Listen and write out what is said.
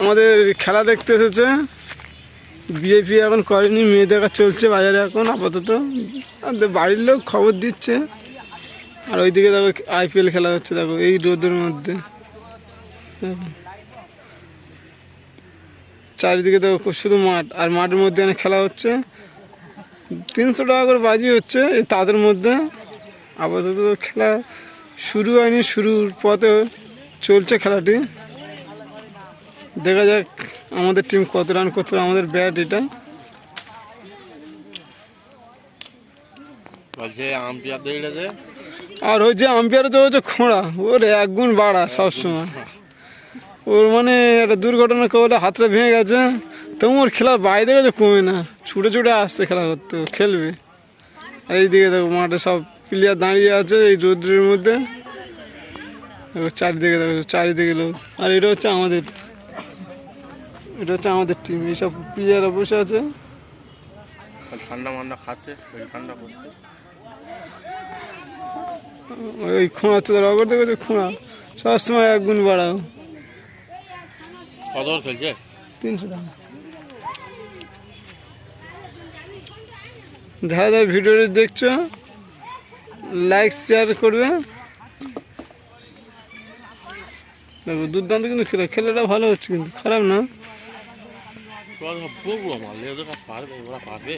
আমাদের খেলা দেখতে এসেছে। বিএপি এখন করেনি, মেয়ে দেখা চলছে বাজারে এখন, আপাতত। বাড়ির লোক খবর দিচ্ছে। আর ওইদিকে দেখো আইপিএল খেলা হচ্ছে, দেখো এই রোদের মধ্যে। চারিদিকে দেখো শুধু মাঠ, আর মাঠের মধ্যে অনেক খেলা হচ্ছে। তিনশো টাকা করে বাজি হচ্ছে এই তাদের মধ্যে। আপাতত খেলা শুরু হয়নি, শুরুর পথে চলছে খেলাটি। দেখা যাক আমাদের টিম কত রান করতে পারে আমাদের ব্যাট এটা। আর ওই যে আম্পায়ার তো হচ্ছে খোঁড়া ওর এক গুণ বাড়া সবসময়। ওর মানে একটা দুর্ঘটনা কবলে হাতটা ভেঙে গেছে তবু ওর খেলার বাইরে গেছে কমে না। ছুটে ছুটে আসতে খেলা করতে খেলবে। আর এইদিকে দেখো মাঠে সব প্লেয়ার দাঁড়িয়ে আছে এই রৌদ্রের মধ্যে। দেখো চারিদিকে দেখো চারিদিকে লোক। আর এটা হচ্ছে আমাদের এটা হচ্ছে আমাদের টিম এইসব প্লেয়াররা বসে আছে। ঠান্ডা মান্ডা খাচ্ছে ঠান্ডা করছে। ওই খোঁড়া হচ্ছে তার অগর দেখেছে? খোঁড়া। সবসময় এক গুণ বাড়াও। কত খেলছে? তিনশো টাকা যারা যারা ভিডিওটি দেখছ লাইক শেয়ার করবে। দেখো দুর্দান্ত কিন্তু খেলা খেলাটা ভালো হচ্ছে কিন্তু খারাপ না। পুরো মারলে ওদের কাছে পারবে ওরা পারবে?